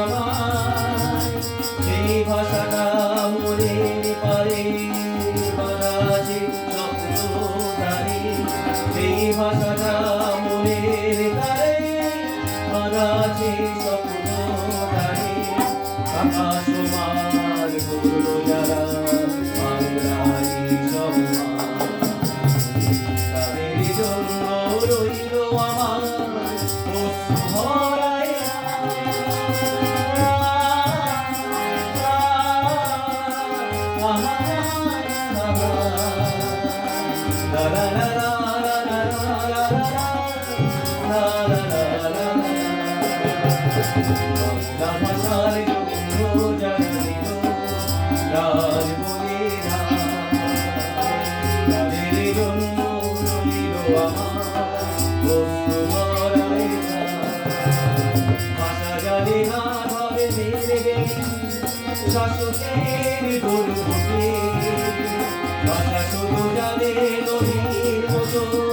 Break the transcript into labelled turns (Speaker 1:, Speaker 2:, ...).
Speaker 1: আমার সেই ভাষাটা মনের পারে বারাজে রক্তধারে। সেই ভাষাটা মনের তারে বারাজে রক্তধারে। আকাশ শাসকের গরু কথা শুধু যাবে নদী সত্য